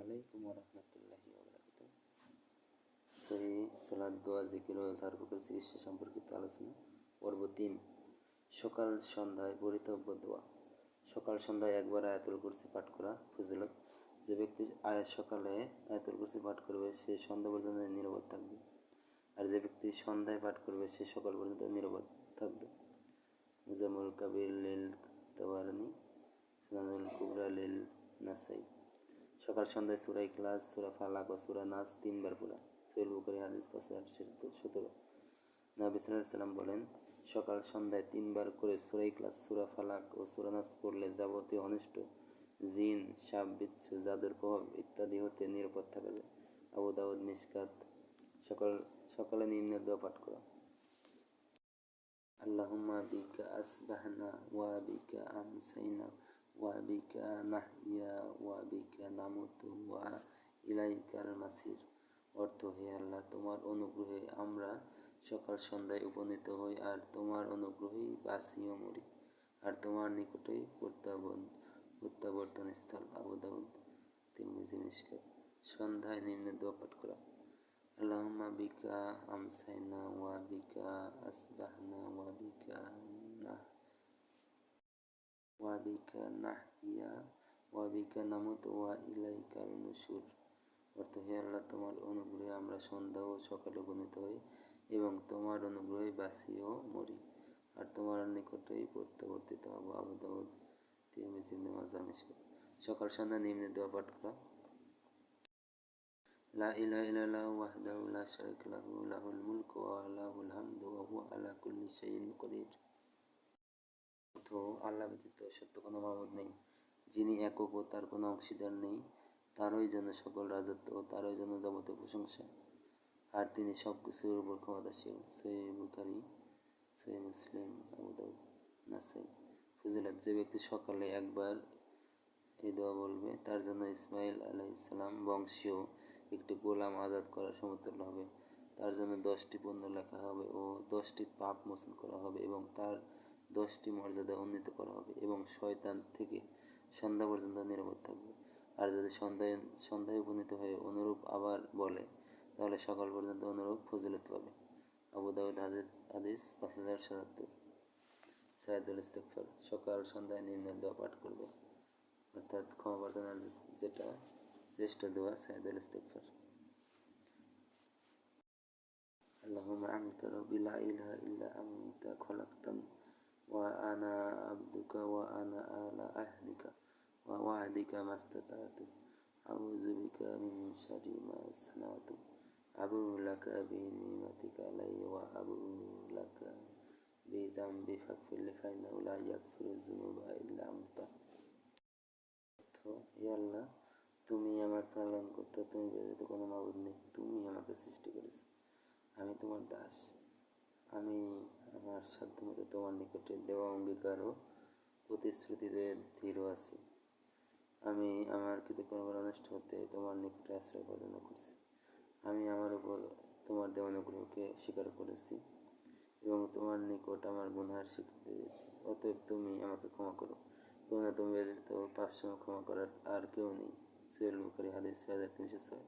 আলাইকুম রহমতুল্লাহি সহি সালাদ দোয়া জিকির ও সার্বকের চিকিৎসা সম্পর্কিত আলোচনা পর্ব তিন সকাল সন্ধ্যায় পরিতব্য দোয়া সকাল সন্ধ্যায় একবার আয়াতুল কুরসি পাঠ করা ফজিলত যে ব্যক্তি আয়াত সকালে আয়াতুল কুরসি পাঠ করবে সে সন্ধ্যা পর্যন্ত নিরাপদ থাকবে আর যে ব্যক্তি সন্ধ্যায় পাঠ করবে সে সকাল পর্যন্ত নিরাপদ থাকবে মুজামুল কাবির লিল তাওয়ারানি সুনানুল কুবরা লিল নাসাই সকাল সন্ধ্যায় সুরাই ক্লাস সুরা ফালাক ও সুরা নাচ তিনবার পড়া। সোহেল বুখারি হাদিস পাঁচ সতেরো। নবী সাল্লাম বলেন, সকাল সন্ধ্যায় তিনবার করে সুরাই ক্লাস সুরা ফালাক ও সুরা নাচ পড়লে যাবতীয় অনিষ্ট, জিন, সাপ, বিচ্ছু, জাদুর প্রভাব ইত্যাদি হতে নিরাপদ থাকা যায়। আবু দাউদ মিসকাত সকাল, সকালে নিম্নের দোয়া পাঠ করা। আল্লাহুম্মা বিকা আসবাহনা ওয়া বিকা আমসাইনা। নাহইয়া ওয়া বিকা নামুতু ওয়া ইলাইকাল অর্থ হে আল্লাহ, তোমার অনুগ্রহে আমরা সকাল সন্ধ্যায় উপনীত হই আর তোমার অনুগ্রহেই বাঁচিও মরি। আর তোমার নিকটেই প্রত্যাবন প্রত্যাবর্তন স্থল আবু দাউদ। তিরমিজি মিশকাত। সন্ধ্যায় নিম্নে দোয়া করা। আল্লাহুম্মা বিকা আমসাইনা ওয়া বিকা আসবাহনা ওয়া বিকা নাহ ওয়া বিকা নাহইয়া ওয়া বিকা নামুত ওয়া ইলাইকাল নুশুর অর্থ হে আল্লাহ, তোমার অনুগ্রহে আমরা সন্ধ্যা ও সকালে উপনীত হই এবং তোমার অনুগ্রহে বাঁচিও মরি। আর তোমার নিকটেই প্রত্যাবর্তিত হব। আবু দাউদ, তিরমিজি সকাল সন্ধ্যা নিম্নে দোয়া পাঠ করা। লা ইলাহা ইল্লাল্লাহু ওয়াহদাহু লা শারীকা লাহু, লাহুল মুলকু ওয়া লাহুল হামদু ওয়া হুয়া আলা কুল্লি শাইইন কদির। তো আল্লাহ ব্যতীত সত্য কোনো মাবুদ নেই। যিনি একক ও তার কোনো অংশীদার নেই, তারই জন্য সকল রাজত্ব ও তারই জন্য যাবতীয় প্রশংসা। আর তিনি সব কিছুর উপর ক্ষমতাশীল। সহি বুখারি সহি মুসলিম, আবু নাসাই। ফজিলাত, যে ব্যক্তি সকালে একবার এই দোয়া বলবে, তার জন্য ইসমাইল আলাইসালাম বংশীয় একটি গোলাম আজাদ করার সমতুল্য হবে। তার জন্য দশটি পণ্য লেখা হবে ও দশটি পাপ মোচন করা হবে এবং তার দশটি মর্যাদা উন্নীত করা হবে এবং শয়তান থেকে সন্ধ্যা পর্যন্ত নিরাপদ থাকবে আর যদি সন্ধ্যায় সন্ধ্যায় উপনীত হয়ে অনুরূপ আবার বলে তাহলে সকাল পর্যন্ত অনুরূপ ফজিলত পাবে আবু দাউদ হাদিস হাদিস পাঁচ হাজার সাতাত্তর সাইদুল ইস্তেকফার সকাল সন্ধ্যায় নিম্নের দোয়া পাঠ করবে অর্থাৎ ক্ষমা প্রার্থনার যেটা শ্রেষ্ঠ দোয়া সাইদুল ইস্তেকফার اللهم أنت ربي لا إله إلا أنت خلقتني وأنا عبدك وأنا على عهدك ووعدك ما استطعت أعوذ بك من شر ما صنعت أبوء لك بنعمتك علي وأبوء لك بذنبي فاغفر لي فإنه لا يغفر الذنوب إلا أنت আল্লাহ তুমি আমার পালন করতে তুমি ব্যতীত কোনো মাবুদ নেই তুমি আমাকে সৃষ্টি করেছো আমি তোমার দাস আমি আমার সাধ্যমতো তোমার নিকটে দেওয়া অঙ্গীকার ও প্রতিশ্রুতিতে দৃঢ় আছি। আমি আমার কৃতকর্ম অনিষ্ট হতে তোমার নিকটে আশ্রয় প্রদান করছি। আমি আমার উপর তোমার দেওয়া অনুগ্রহকে স্বীকার করেছি এবং তোমার নিকট আমার গুনহার স্বীকৃতি দিয়েছি। অতএব তুমি আমাকে ক্ষমা করো। কেননা তুমি ব্যতীত পাপসময় ক্ষমা করার আর কেউ নেই। সোহেল বুখারি হাদিস ছয় হাজার তিনশো ছয়।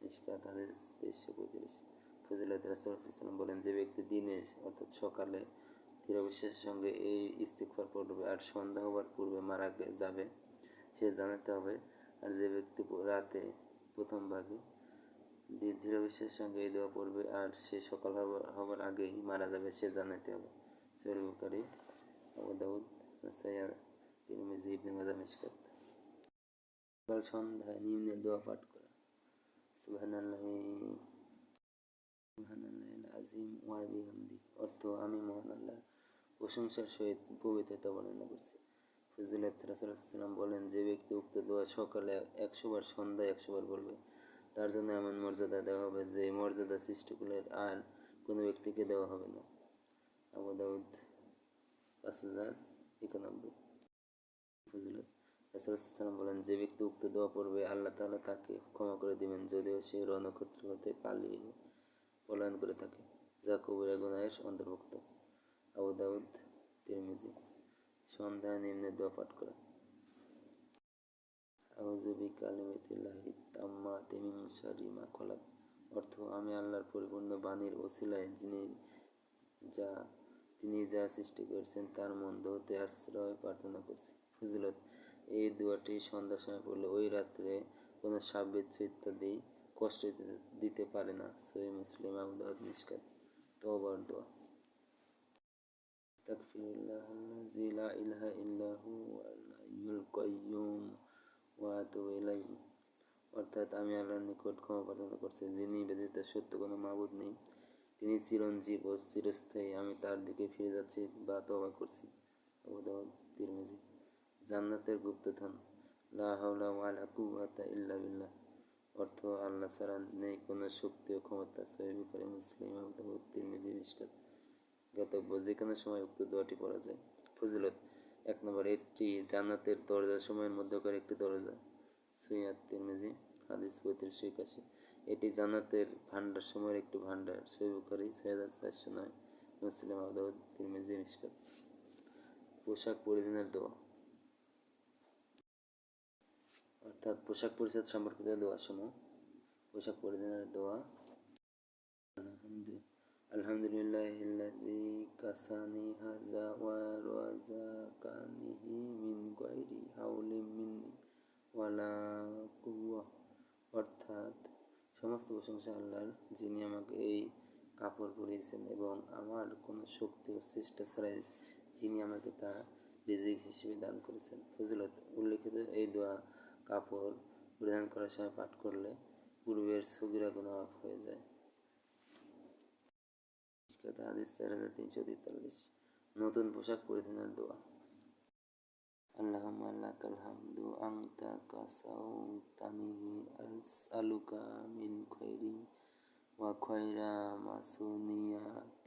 নিষ্কাত হাদিস তেইশশো পঁয়ত্রিশ। রাসুলাম বলেন, যে ব্যক্তি দিনে অর্থাৎ সকালে দৃঢ় বিশ্বাসের সঙ্গে এই ইস্তিকফার পড়বে আর সন্ধ্যা হওয়ার পূর্বে মারা যাবে, সে জানাতে হবে। আর যে ব্যক্তি রাতে প্রথম ভাগে দৃঢ় বিশ্বাসের সঙ্গে এই দেওয়া পড়বে আর সে সকাল হওয়ার আগেই মারা যাবে, সে জানাতে হবে। সোহেল বুখারি, আবু তিরমিজি, ইবনে মাজা মিশকাত। সকাল সন্ধ্যায় নিম্নের দোয়া পাঠ করা। সুবহানাল্লাহি। অর্থ আমি মহান আল্লাহ প্রশংসার সহিত পবিত্রতা বর্ণনা করছি। ফজিলত রাসুলাম বলেন, যে ব্যক্তি উক্ত দোয়া সকালে একশো বার, সন্ধ্যায় একশো বার বলবে, তার জন্য এমন মর্যাদা দেওয়া হবে যে মর্যাদা সৃষ্টিকুলের আর কোনো ব্যক্তিকে দেওয়া হবে না। আবু পাঁচ হাজার একানব্বই। ফজিলত রাসুলাম বলেন, যে ব্যক্তি উক্ত দোয়া পড়বে, আল্লাহ তালা তাকে ক্ষমা করে দিবেন, যদিও সে রণক্ষেত্র হতে পালিয়ে পলায়ন করে থাকে, যা কবিরা গুনাহের অন্তর্ভুক্ত। আবু দাউদ, তিরমিজি, সন্ধ্যায় নিম্নে দোয়া পাঠ করা আউযু বিকালিমাতিল্লাহি তাম্মাতি মিন শাররি মা খলাক। অর্থ, আমি আল্লাহর পরিপূর্ণ বাণীর ওসিলায় যিনি যা, তিনি যা সৃষ্টি করেছেন, তার মন্দ হতে আশ্রয় প্রার্থনা করছি। ফজিলত, এই দুয়াটি সন্ধ্যার সময় পড়লে ওই রাত্রে কোনো সাপ ইত্যাদি কষ্ট দিতে- পারে না। সহি মুসলিম আহমদ নিষ্কাত তবার দোয়া। আস্তাগফিরুল্লাহ আল্লাযী লা ইলাহা ইল্লা হুয়াল হাইয়ুল কাইয়্যুম ওয়া আতুবু ইলাইহি। অর্থাৎ আমি আল্লাহর নিকট ক্ষমা প্রার্থনা করছি, যিনি ব্যতীত সত্য কোনো মাবুদ নেই। তিনি চিরঞ্জীব ও চিরস্থায়ী। আমি তার দিকে ফিরে যাচ্ছি বা তওবা করছি। জান্নাতের গুপ্তধন। লা হাওলা ওয়ালা কুওয়াতা ইল্লা বিল্লাহ। অর্থ আল্লাহ ছাড়া নেই, কোনো শক্তি ও ক্ষমতা বুখারী মুসলিম তিরমিজি মিশকাত জ্ঞাতব্য যে কোনো সময় উক্ত দোয়াটি পড়া যায়। ফজিলত, এক নম্বর এটি জান্নাতের দরজা সময়ের মধ্যকার একটি দরজা। সৈয়াদ তিরমিজি হাদিস পঁয়ত্রিশশো একাশি। এটি জান্নাতের ভান্ডার সময়ের একটি ভান্ডার সৈবুখারি ছয় চারশো নয়। মুসলিম আদাউদ তিরমিজি মিশকাত পোশাক পরিধানের দোয়া। অর্থাৎ পোশাক পরিচ্ছদ সম্পর্কিত দোয়া সমূহ, পোশাক পরিধানের দোয়া। আলহামদুলিল্লাহ আলহামদুলিল্লাহিল্লাযী কাসানি হাযা ওয়া রাযাকানিহি মিন গায়রি অর্থাৎ সমস্ত প্রশংসা আল্লাহর, যিনি আমাকে এই কাপড় পরিয়েছেন এবং আমার কোনো শক্তি ও চেষ্টা ছাড়াই যিনি আমাকে তা রিজিক হিসেবে দান করেছেন। ফজিলত, উল্লেখিত এই দোয়া কাপড় পরিধান করার সময় পাঠ করলে পূর্বের সগিরা গুণা মাফ হয়ে যায়। নতুন পোশাক পরিধানের দোয়া। আল্লাহুম্মা লাকাল হামদু আনতা কাসাউতানিহি আসআলুকা মিন খাইরি ওয়া খায়রা মা সুনিয়া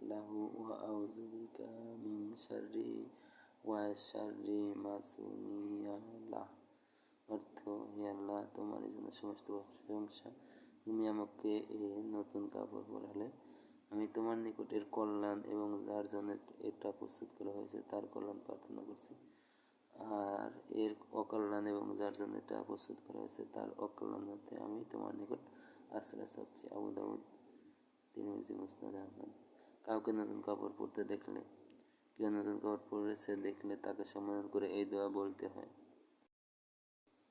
লাহু ওয়া আউযু বিকা মিন শাররি ওয়া শাররি মা সুনিয়া লাহ। অর্থ হে আল্লাহ, তোমার জন্য সমস্ত প্রশংসা। তুমি আমাকে নতুন কাপড় পরালে। আমি তোমার নিকটের কল্যাণ এবং যার জন্য এটা প্রস্তুত করা হয়েছে, তার কল্যাণ প্রার্থনা করছি। আর এর অকল্যাণ এবং যার জন্য এটা প্রস্তুত করা হয়েছে, তার অকল্যাণ হতে আমি তোমার নিকট আশ্রয় চাচ্ছি। আবু দাউদ, তিরমিজি, মুসনাদ আহমদ। কাউকে নতুন কাপড় পরতে দেখলে, কেউ নতুন কাপড় পরেছে দেখলে তাকে সম্বোধন করে এই দোয়া বলতে হয়।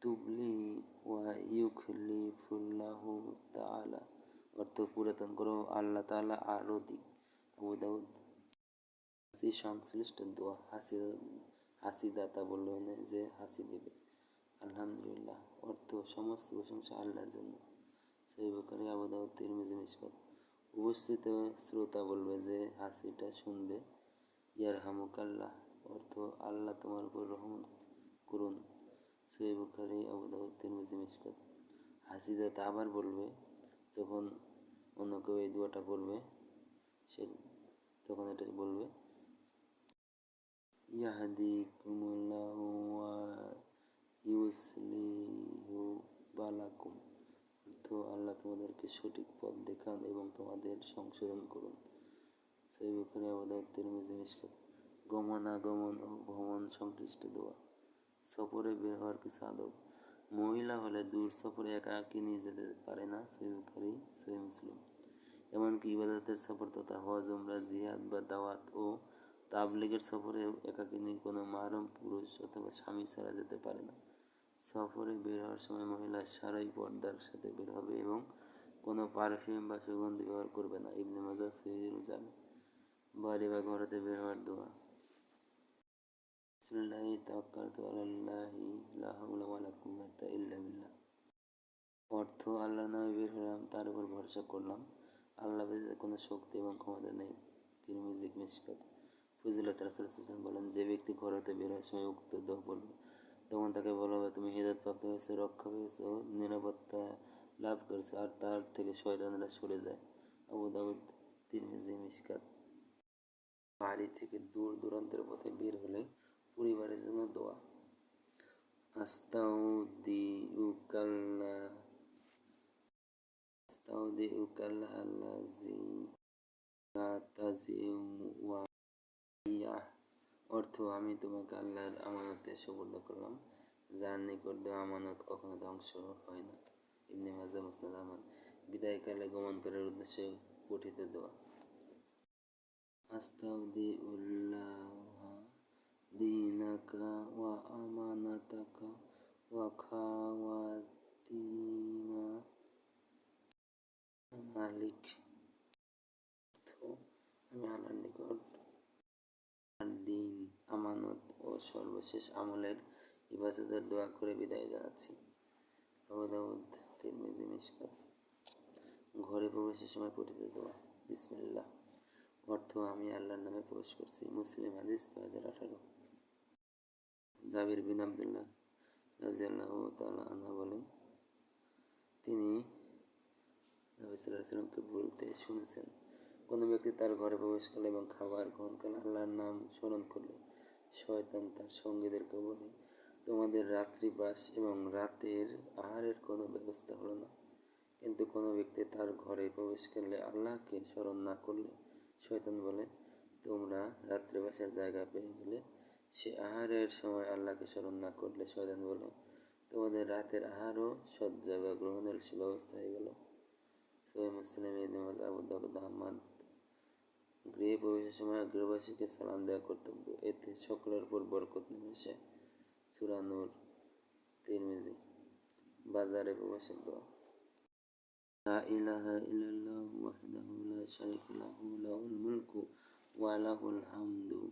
তুবলি ওয়া ইউখলিফুল্লাহু তাআলা। অর্থ পুরাতন করো আল্লাহ তাআলা আরও দিক। হাসি সংশ্লিষ্ট দোয়া হাসি হাসি দাতা বললেন যে হাসি দেবে আলহামদুলিল্লাহ, অর্থ সমস্ত প্রশংসা আল্লাহর জন্য। সহি বুখারী, আবু দাউদ, তিরমিজি উপস্থিত শ্রোতা বলবে যে হাসিটা শুনবে। ইয়ার হামুকাল্লাহ অর্থ আল্লাহ তোমার উপর রহমত করুন। সহি বুখারী আবু দাউদ তিরমিজি মিশকাত হাসি আবার বলবে, যখন অন্য কেউ এই দোয়াটা করবে, সে তখন এটা বলবে, ইয়াহদিকুমুল্লাহু ওয়া ইউসলিহু বালাকুম। অর্থ আল্লাহ তোমাদেরকে সঠিক পথ দেখান এবং তোমাদের সংশোধন করুন। সেই বুখারী আবু দাউদ তিরমিজি মিশকাত, গমনাগমন ও ভ্রমণ সংশ্লিষ্ট দোয়া। সফরে বের হওয়ার কিছু আদব মহিলা হলে দূর সফরে একাকী নিয়ে যেতে পারে না? সহি বুখারী সহি মুসলিম। এমনকি ইবাদতের সফর তথা হজ, উমরা, জিহাদ বা দাওয়াত ও তাবলিগের সফরে একাকিনী কোনো মারম পুরুষ অথবা স্বামী ছাড়া যেতে পারে না। সফরে বের হওয়ার সময় মহিলা সারাই পর্দার সাথে বের হবে এবং কোনো পারফিউম বা সুগন্ধি ব্যবহার করবে না। ইবনে মাজা সহিদুল জামে। বাড়ি বা ঘরেতে বের হওয়ার দোয়া। বিসমিল্লাহি তাওয়াক্কালতু আলাল্লাহি লা হাওলা ওয়ালা কুওয়াতা ইল্লা বিল্লাহ অর্থ আল্লাহর নামে বের হলাম, তার উপর ভরসা করলাম। আল্লাহ কোনো শক্তি এবং ক্ষমতা নেই। তিরমিজি মিশকাত, ফজিলত রাসুল বলেন, যে ব্যক্তি ঘর হতে বের হওয়ার সময় উক্ত দোয়া পড়বে। তখন তাকে বলা হবে, তুমি হৃদয় প্রাপ্ত হয়েছে, রক্ষা পেয়েছ, নিরাপত্তা লাভ করেছে, আর তার থেকে শয়তানরা সরে যায়। আবু দাউদ, তিরমিজি, মিশকাত। বাড়ি থেকে দূর দূরান্তের পথে বের হলে পরিবারের জন্য দোয়া। আস্তাউদিউকাল্লা আস্তাউদিউকাল্লা আল্লাযী লা তাজিউ ওয়া অর্থ, আমি তোমাকে আল্লাহর আমানতে সুবর্দ করলাম, যার নিকট দেওয়া আমানত কখনো ধ্বংস হয় না। ইবনে মাজা মুসনাদ আহমদ বিদায়কালে গমনকারের উদ্দেশ্যে পঠিত দোয়া। আস্তাউদিউল্লাহ। দীনাকা আমানাতাকা ওয়া খাওয়াতিমা মালিক আমি আল্লাহর নিকট দিন আমানত ও সর্বশেষ আমলের ইবাদতের দোয়া করে বিদায় জানাচ্ছি। ঘরে প্রবেশের সময় পঠিত দোয়া। বিসমিল্লাহ। অর্থ আমি আল্লাহর নামে প্রবেশ করছি। মুসলিম হাদিস দু হাজার আঠারো। জাবির বিন আবদুল্লাহ রাজিয়াল্লাহ তাআলা আনহা বলেন, তিনি নবী বলতে শুনেছেন। কোনো ব্যক্তি তার ঘরে প্রবেশ করলে এবং খাবার গ্রহণ করলে আল্লাহর নাম স্মরণ করলে শয়তান তার সঙ্গীদেরকে বলে, তোমাদের রাত্রিবাস এবং রাতের আহারের কোনো ব্যবস্থা হলো না। কিন্তু কোনো ব্যক্তি তার ঘরে প্রবেশ করলে আল্লাহকে স্মরণ না করলে শয়তান বলে, তোমরা রাত্রিবাসের জায়গা পেয়ে গেলে সে আহারের সময় আল্লাহকে স্মরণ না করলে শয়তান বলো তোমাদের রাতের আহারও সজ্জা বা গ্রহণের সুব্যবস্থা হয়ে গেল। সবাই মুসলিম নামাজ আহমদ গৃহে প্রবেশের সময় গৃহবাসীকে সালাম দেওয়া কর্তব্য। এতে সকলের উপর বরকত নেমে আসে। সুরানুর তিরমিজি, বাজারে প্রবেশের দোয়া। لا إله إلا الله وحده لا شريك له له الملك وله الحمد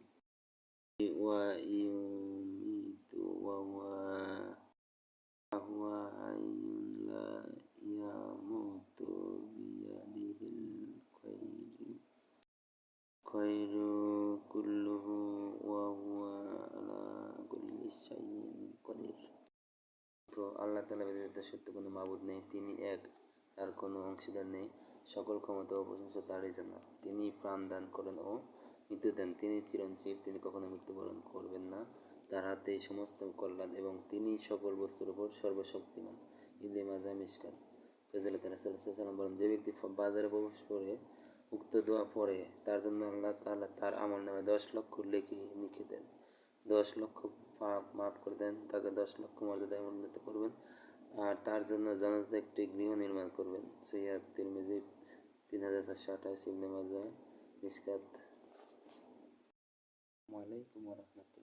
ويميت وهو وهو حي لا يموت بيده الخير خير كله وهو على كل شيء قدير তো আল্লাহ তালা ব্যতীত সত্য কোনো মাবুদ নেই তিনি এক তার কোনো অংশীদার নেই সকল ক্ষমতা ও প্রশংসা তারই জন্য তিনি প্রাণ দান করেন ও মৃত্যু দেন তিনি চিরঞ্জীব, তিনি কখনো মৃত্যুবরণ করবেন না। তার হাতেই সমস্ত কল্যাণ এবং তিনি সকল বস্তুর উপর সর্বশক্তিমান। ইদে মাজা মিসকান ফজল সাল্লাম বলেন, যে ব্যক্তি বাজারে প্রবেশ করে উক্ত দোয়া পড়ে, তার জন্য আল্লাহ তাআলা তার আমল নামে দশ লক্ষ লেখে লিখে দেন। দশ লক্ষ পাপ মাফ করে দেন, তাকে দশ লক্ষ মর্যাদায় উন্নত করবেন আর তার জন্য জানাতে একটি গৃহ নির্মাণ করবেন। সৈয়াদ তিরমিজি তিন হাজার চারশো আঠাশ ইবনে মাজা মিসকাত ওয়ালাইকুম রহমতুল্লাহ